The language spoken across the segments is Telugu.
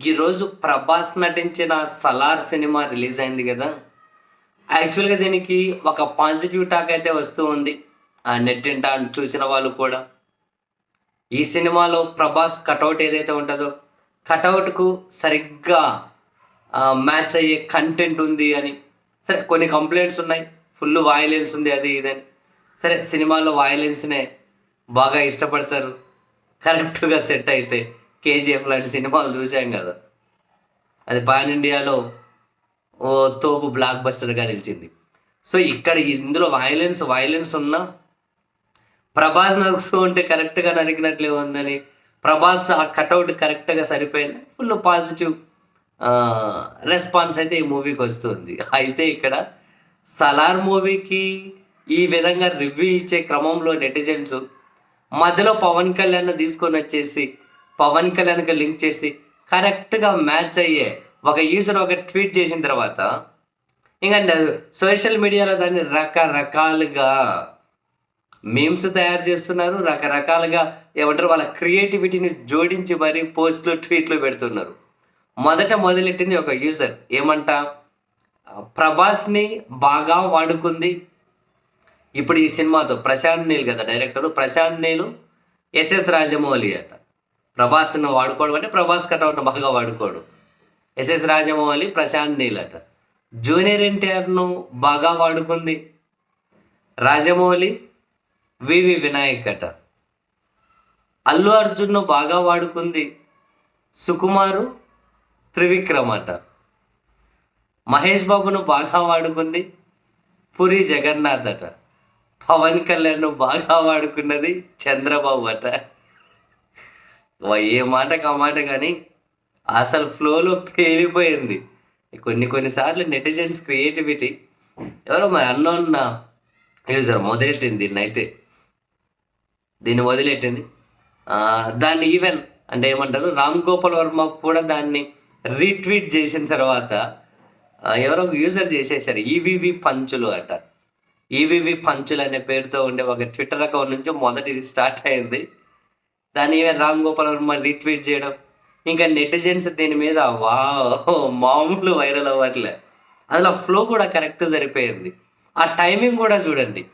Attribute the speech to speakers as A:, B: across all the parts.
A: ఈరోజు ప్రభాస్ నటించిన సలార్ సినిమా రిలీజ్ అయింది కదా. యాక్చువల్గా దీనికి ఒక పాజిటివ్ టాక్ అయితే వస్తూ ఉంది. ఆ నెట్టింట చూసిన వాళ్ళు కూడా. ఈ సినిమాలో ప్రభాస్ కటౌట్ ఏదైతే ఉంటుందో కటౌట్కు సరిగ్గా మ్యాచ్ అయ్యే కంటెంట్ ఉంది అని. సరే కొన్ని కంప్లైంట్స్ ఉన్నాయి. ఫుల్ వాయిలెన్స్ ఉంది అది ఇదని సరే సినిమాలో వాయిలెన్స్నే బాగా ఇష్టపడతారు. కరెక్ట్గా సెట్ అయితే. కేజీఎఫ్ లాంటి సినిమాలు చూసాం కదా. అది పాన్ ఇండియాలో ఓ తోపు బ్లాక్ బస్టర్గా నిలిచింది. సో ఇక్కడ ఇందులో వైలెన్స్ వైలెన్స్ ఉన్నా ప్రభాస్ నరుస్తూ ఉంటే కరెక్ట్గా నరికినట్లే ఉందని ప్రభాస్ ఆ కటౌట్ కరెక్ట్గా సరిపోయింది. ఫుల్ పాజిటివ్ రెస్పాన్స్ అయితే ఈ మూవీకి వస్తుంది. అయితే ఇక్కడ సలార్ మూవీకి ఈ విధంగా రివ్యూ ఇచ్చే క్రమంలో నెటిజన్స్ మధ్యలో పవన్ కళ్యాణ్ తీసుకొని వచ్చేసి పవన్ కళ్యాణ్కి లింక్ చేసి కరెక్ట్గా మ్యాచ్ అయ్యే ఒక యూజర్ ఒక ట్వీట్ చేసిన తర్వాత ఇంకా సోషల్ మీడియాలో దాన్ని రకరకాలుగా మీమ్స్ తయారు చేస్తున్నారు. రకరకాలుగా ఏమంటారు? వాళ్ళ క్రియేటివిటీని జోడించి మరీ పోస్ట్లు ట్వీట్లు పెడుతున్నారు. మొదట మొదలెట్టింది ఒక యూజర్ ఏమంట? ప్రభాస్ని బాగా వాడుకుంది. ఇప్పుడు ఈ సినిమాతో ప్రశాంత్ నీల్ కదా డైరెక్టరు ప్రశాంత్ నీలు ఎస్ఎస్ రాజమౌళి అట. ప్రభాస్ను వాడుకోవడం అంటే ప్రభాస్ కటౌట్ బాగా వాడుకోడు. ఎస్ఎస్ రాజమౌళి ప్రశాంత్ నీలట జూనియర్ ఎన్టీఆర్ను బాగా వాడుకుంది రాజమౌళి వివి వినాయక్ అట. అల్లు అర్జున్ను బాగా వాడుకుంది సుకుమారు త్రివిక్రమ్ అట. మహేష్ బాబును బాగా వాడుకుంది పురి జగన్నాథ్ అట. పవన్ కళ్యాణ్ను బాగా వాడుకున్నది చంద్రబాబు అట. ఏ మాటకు ఆ మాట కానీ అసలు ఫ్లోలో పేలిపోయింది. కొన్ని కొన్నిసార్లు నెటిజన్స్ క్రియేటివిటీ ఎవరో మరి అన్నోన్న యూజర్ మొదలెట్టింది దీన్ని అయితే దీన్ని వదిలెట్టింది దాన్ని ఈవెన్ అంటే ఏమంటారు రామ్ గోపాల్ వర్మ కూడా దాన్ని రీట్వీట్ చేసిన తర్వాత ఎవరో ఒక యూజర్ చేసేసారు ఈవివి పంచులు అట. ఈవివి పంచులు అనే పేరుతో ఉండే ఒక ట్విట్టర్ అకౌంట్ నుంచి మొదటిది స్టార్ట్ అయింది. దాని మీద రామ్ గోపాల్ వర్మ రీట్వీట్ చేయడం ఇంకా నెటిజన్స్ దీని మీద వా మామూలు వైరల్ అవ్వట్లే. అందులో ఫ్లో కూడా కరెక్ట్ సరిపోయింది. ఆ టైమింగ్ కూడా చూడండి.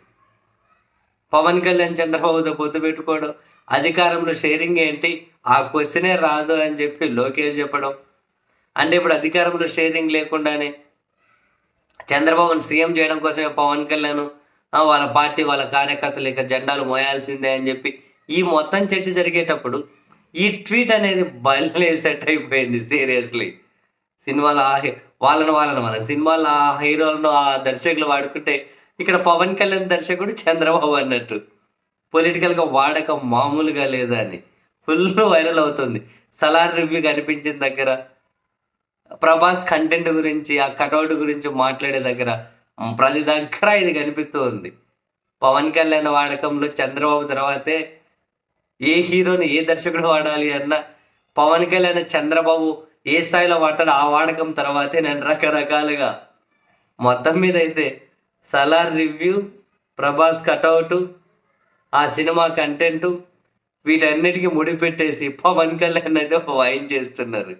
A: పవన్ కళ్యాణ్ చంద్రబాబుతో పొత్తు పెట్టుకోవడం అధికారంలో షేరింగ్ ఏంటి ఆ క్వశ్చనే రాదు అని చెప్పి లోకేష్ చెప్పడం. అంటే ఇప్పుడు అధికారంలో షేరింగ్ లేకుండానే చంద్రబాబును సీఎం చేయడం కోసమే పవన్ కళ్యాణ్ వాళ్ళ పార్టీ వాళ్ళ కార్యకర్తలు ఇక జెండాలు మోయాల్సిందే అని చెప్పి ఈ మొత్తం చర్చ జరిగేటప్పుడు ఈ ట్వీట్ అనేది బయలుదే సెట్ అయిపోయింది సీరియస్లీ. సినిమాలో ఆ హీ- వాళ్ళని వాళ్ళని మన సినిమాలో ఆ హీరోలను ఆ దర్శకులు వాడుకుంటే ఇక్కడ పవన్ కళ్యాణ్ దర్శకుడు చంద్రబాబు అన్నట్టు. పొలిటికల్గా వాడకం మామూలుగా లేదా అని. ఫుల్ వైరల్ అవుతుంది. సలార్ రివ్యూ కనిపించిన దగ్గర ప్రభాస్ కంటెంట్ గురించి ఆ కటౌట్ గురించి మాట్లాడే దగ్గర ప్రతి దగ్గర ఇది కనిపిస్తూ ఉంది. పవన్ కళ్యాణ్ వాడకంలో చంద్రబాబు తర్వాతే ఏ హీరోని ఏ దర్శకుడు వాడాలి అన్న పవన్ కళ్యాణ్ చంద్రబాబు ఏ స్థాయిలో వాడతాడు ఆ వాడకం తర్వాతే నేను రకరకాలుగా మొత్తం మీద అయితే సలార్ రివ్యూ ప్రభాస్ కటౌట్ ఆ సినిమా కంటెంట్ వీటన్నిటికీ ముడిపెట్టేసి పవన్ కళ్యాణ్ అయితే వాయించేస్తున్నారు